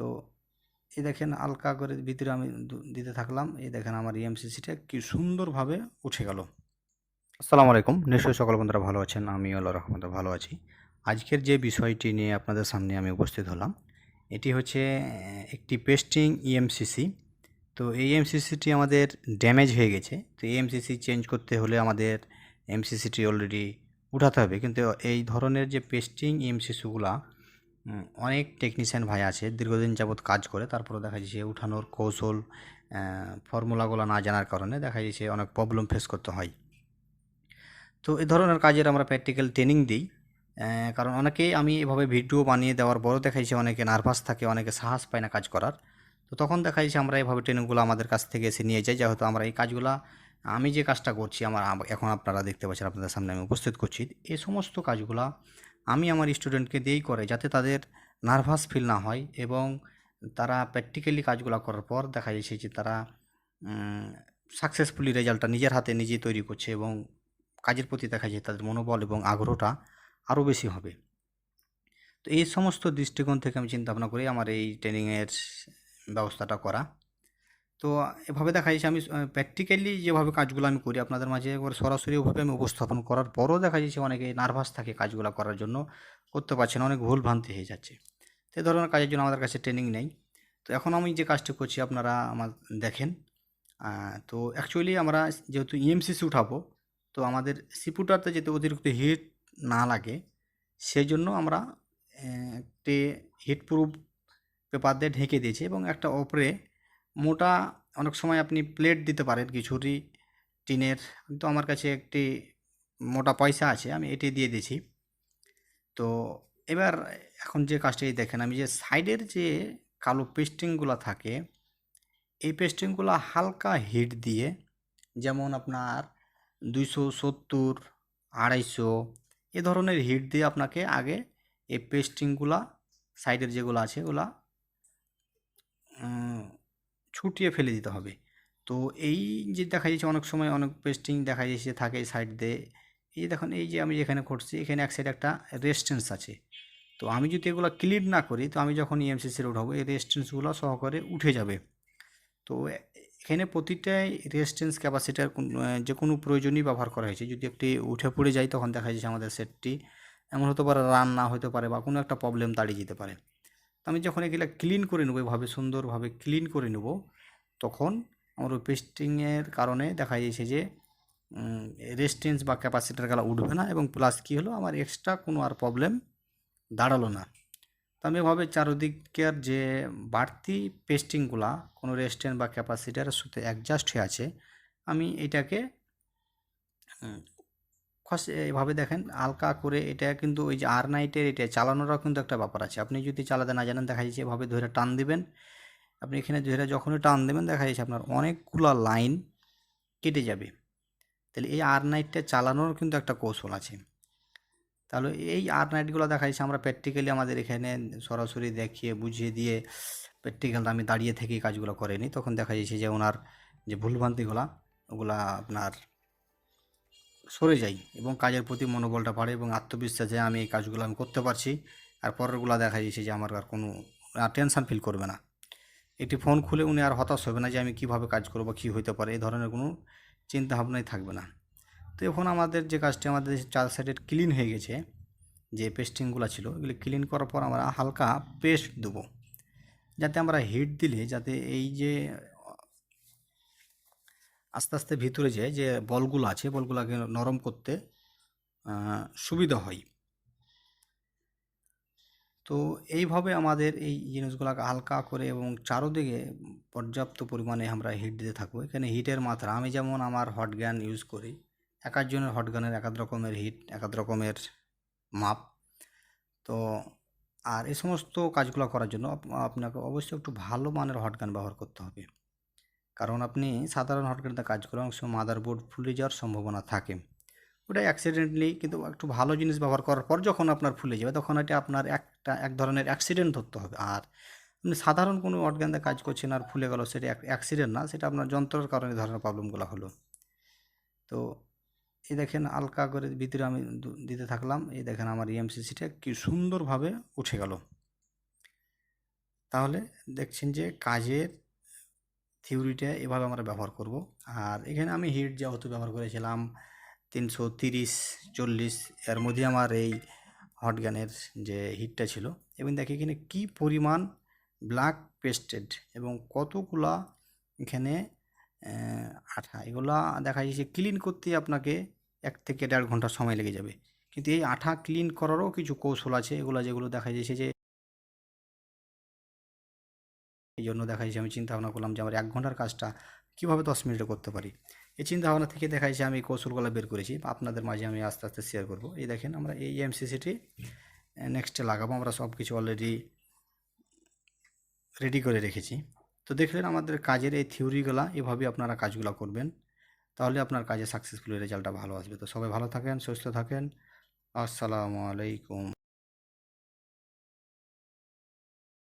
তো এই দেখেন আলকা করে ভিতরে আমি দিতে থাকলাম। এই দেখেন আমার E ইএমসিসিটা কি সুন্দরভাবে উঠে গেল। আসসালামু আলাইকুম। নিশ্চয়ই সকল বন্ধুরা ভালো আছেন। আমি আল্লাহ রহমতে ভালো আছি। আজকের যে বিষয়টি নিয়ে আপনাদের সামনে আমি উপস্থিত হলাম, এটি হচ্ছে একটি পেস্টিং ইএমসিসি তো এই এমসিসিটি আমাদের ড্যামেজ হয়ে গেছে। তো এই এমসিসি চেঞ্জ করতে হলে আমাদের এমসিসিটি অলরেডি উঠাতে হবে। কিন্তু এই ধরনের যে পেস্টিং ইএমসিসিগুলা অনেক টেকনিশিয়ান ভাই আছে, দীর্ঘদিন যাবৎ কাজ করে তারপরে দেখা যাচ্ছে উঠানোর কৌশল ফর্মুলাগুলো না জানার কারণে দেখা যাচ্ছে অনেক প্রবলেম ফেস করতে হয়। তো এই ধরনের কাজের আমরা প্র্যাকটিক্যাল ট্রেনিং দিই কারণ অনেকেই আমি এভাবে ভিডিও বানিয়ে দেওয়ার পরও দেখা যাচ্ছে অনেকে নার্ভাস থাকে, অনেকে সাহস পায় না কাজ করার। তো তখন দেখা যাচ্ছে আমরা এইভাবে ট্রেনিংগুলো আমাদের কাছ থেকে এসে নিয়ে যাই, যেহেতু আমরা এই কাজগুলা, আমি যে কাজটা করছি, আমার এখন আপনারা দেখতে পাচ্ছেন, আপনাদের সামনে আমি উপস্থিত করছি এই সমস্ত কাজগুলা আমি আমার স্টুডেন্টকে দিয়েই করে যাতে তাদের নার্ভাস ফিল না হয় এবং তারা প্র্যাকটিক্যালি কাজগুলো করার পর দেখা যাচ্ছে যে তারা সাকসেসফুলি রেজাল্টটা নিজের হাতে নিজেই তৈরি করছে এবং কাজের প্রতি দেখা যায় তাদের মনোবল এবং আগ্রহটা আরও বেশি হবে। তো এই সমস্ত দৃষ্টিকোণ থেকে আমি চিন্তা ভাবনা করি আমার এই ট্রেনিংয়ের ব্যবস্থাটা করা। তো এভাবে দেখা যাচ্ছে আমি প্র্যাকটিক্যালি যেভাবে কাজগুলো আমি করি আপনাদের মাঝে একবার সরাসরি ওভাবে আমি উপস্থাপন করার পরও দেখা যাচ্ছে অনেকে নার্ভাস থাকে কাজগুলো করার জন্য, করতে পারছে না, অনেক ভুল ভ্রান্তি হয়ে যাচ্ছে। তো এই ধরনের কাজের জন্য আমাদের কাছে ট্রেনিং নেই। তো এখন আমি যে কাজটি করছি আপনারা আমার দেখেন। তো অ্যাকচুয়ালি আমরা যেহেতু ইএমসিসি উঠাবো, তো আমাদের সিপুটাতে যাতে অতিরিক্ত হিট না লাগে সেই জন্য আমরা একটি হিট প্রুফ পেপার দিয়ে ঢেকে দিয়েছি এবং একটা ওপরে মোটা অনেক সময় আপনি প্লেট দিতে পারেন কিছুরি টিনের। তো আমার কাছে একটি মোটা পয়সা আছে, আমি এটি দিয়ে দিয়েছি। তো এবার এখন যে কাজটি দেখেন, আমি যে সাইডের যে কালো পেস্টিংগুলো থাকে, এই পেস্টিংগুলো হালকা হিট দিয়ে, যেমন আপনার দুইশো সত্তর, আড়াইশো, এ ধরনের হিট দিয়ে আপনাকে আগে এই পেস্টিংগুলা সাইডের যেগুলো আছে, ওগুলা ছুটিয়ে ফেলে দিতে হবে। তো এই যে দেখা যাচ্ছে অনেক সময় অনেক পেস্টিং দেখা যাচ্ছে থাকে সাইড দিয়ে। এই দেখুন, এই যে আমি যেখানে করছি, এখানে এক সাইডে একটা রেস্টেন্স আছে। তো আমি যদি এগুলো ক্লিন না করি, তো আমি যখন ইএমসিসির উঠাবো এই রেস্টেন্সগুলো সহকারে উঠে যাবে। তো এখানে প্রতিটাই রেজিস্ট্যান্স ক্যাপাসিটার যে কোনো প্রয়োজনই ব্যবহার করা হয়েছে। যদি একটি উঠে পড়ে যায়, তখন দেখা যাচ্ছে আমাদের সেটটি এমন হতে পারে রান না হতে পারে বা কোনো একটা প্রবলেম দাঁড়িয়ে যেতে পারে। আমি যখন এগুলো ক্লিন করে নেব, এভাবে সুন্দরভাবে ক্লিন করে নেব, তখন আমার ওই পেস্টিংয়ের কারণে দেখা যাচ্ছে যে রেজিস্ট্যান্স বা ক্যাপাসিটার গেলা উঠবে না এবং প্লাস কী হলো? আমার এক্সট্রা কোনো আর প্রবলেম দাঁড়াল না। তো আমি এভাবে চারদিকের যে বাড়তি পেস্টিংগুলা কোনো রেস্টেন্ট বা ক্যাপাসিটারের সাথে অ্যাডজাস্ট হয়ে আছে, আমি এটাকে খস এভাবে দেখেন, হালকা করে এটা কিন্তু ওই যে আর নাইটের এটা চালানোরও কিন্তু একটা ব্যাপার আছে। আপনি যদি চালাতে না জানেন, দেখা যাচ্ছে এভাবে ধরে টান দিবেন। আপনি এখানে ধরে যখনই টান দেবেন, দেখা যাচ্ছে আপনার অনেকগুলো লাইন কেটে যাবে। তাহলে এই আর নাইটটা চালানোর কিন্তু একটা কৌশল আছে। তাহলে এই আর নাইটগুলো দেখা যাচ্ছে আমরা প্র্যাকটিক্যালি আমাদের এখানে সরাসরি দেখিয়ে, বুঝিয়ে দিয়ে প্র্যাকটিক্যাল আমি দাঁড়িয়ে থেকেই কাজগুলো করেনি। তখন দেখা যাচ্ছে যে ওনার যে ভুলভ্রান্তিগুলো, ওগুলা আপনার সরে যায় এবং কাজের প্রতি মনোবলটা বাড়ে এবং আত্মবিশ্বাসে আমি এই কাজগুলো আমি করতে পারছি, আর পরেরগুলো দেখা যাচ্ছে যে আমার আর কোনো টেনশন ফিল করবে না। একটি ফোন খুলে উনি আর হতাশ হবে না যে আমি কীভাবে কাজ করব, কী হতে পারে এই ধরনের কোনো চিন্তা ভাবনাই থাকবে না। তো এখন আমাদের যে কাজটি, আমাদের চার সাইডের ক্লিন হয়ে গেছে, যে পেস্টিংগুলো ছিল, এগুলি ক্লিন করার পর আমরা হালকা পেস্ট দেবো। যাতে আমরা হিট দিলে, যাতে এই যে আস্তে আস্তে ভিতরে যে যে বলগুলো আছে, বলগুলোকে নরম করতে সুবিধা হয়। তো এইভাবে আমাদের এই জিনিসগুলোকে হালকা করে এবং চারোদিকে পর্যাপ্ত পরিমাণে আমরা হিট দিতে থাকব। এখানে হিটের মাত্রা, আমি যেমন আমার হট গ্যান ইউজ করি, এক একজনের হট গানের এক রকমের হিট এক রকমের মাপ। তো আর এই সমস্ত কাজগুলো করার জন্য আপনাকে অবশ্যই একটু ভালো মানের হট গান ব্যবহার করতে হবে। কারণ আপনি সাধারণ হট গানতে কাজ করে অনেক সময় মাদারবোর্ড ফুলে যাওয়ার সম্ভাবনা থাকে। ওটা অ্যাক্সিডেন্টলি কিন্তু একটু ভালো জিনিস ব্যবহার করার পর যখন আপনার ফুলে যাবে, তখন এটা আপনার একটা, এক ধরনের অ্যাক্সিডেন্ট ধরতে হবে। আর আপনি সাধারণ কোনো অর্গানতে কাজ করছেন আর ফুলে গেল, সেটা অ্যাক্সিডেন্ট না, সেটা আপনার যন্ত্রের কারণে ধরনের প্রবলেমগুলো হলো। তো এই দেখেন আলকা করে ভিতরে আমি দিতে থাকলাম, এই দেখেন আমার ইএমসিসিটা কি সুন্দরভাবে উঠে গেল। তাহলে দেখছেন যে কাজের থিওরিটা এভাবে আমরা ব্যবহার করব। আর এখানে আমি হিট যেহেতু ব্যবহার করেছিলাম, তিনশো তিরিশ, চল্লিশ, এর মধ্যে আমার এই হট গানের যে হিটটা ছিল। এবং দেখি এখানে কি পরিমাণ ব্ল্যাক পেস্টেড এবং কতগুলা এখানে আঠা, এগুলা দেখা যাচ্ছে ক্লিন করতে আপনাকে এক থেকে দেড় ঘণ্টা সময় লেগে যাবে। কিন্তু এই আঠা ক্লিন করারও কিছু কৌশল আছে। এগুলো যেগুলো দেখা যাচ্ছে যে এই জন্য দেখা যাচ্ছে আমি চিন্তা ভাবনা করলাম যে আমার এক ঘণ্টার কাজটা কীভাবে দশ মিনিটে করতে পারি। এই চিন্তা ভাবনা থেকে দেখা যাচ্ছে আমি কৌশলগুলো বের করেছি, আপনাদের মাঝে আমি আস্তে আস্তে শেয়ার করব। এই দেখেন আমরা এই এমসিসিটি নেক্সটে লাগাবো, আমরা সব কিছু অলরেডি রেডি করে রেখেছি। তো দেখলেন আমাদের কাজের এই থিওরিগুলা এভাবে আপনারা কাজগুলো করবেন। তাহলে আপনার কাজে সাকসেসফুল রেজাল্টটা ভালো আসবে। তো সবাই ভালো থাকেন, সুস্থ থাকেন। আসসালামু আলাইকুম।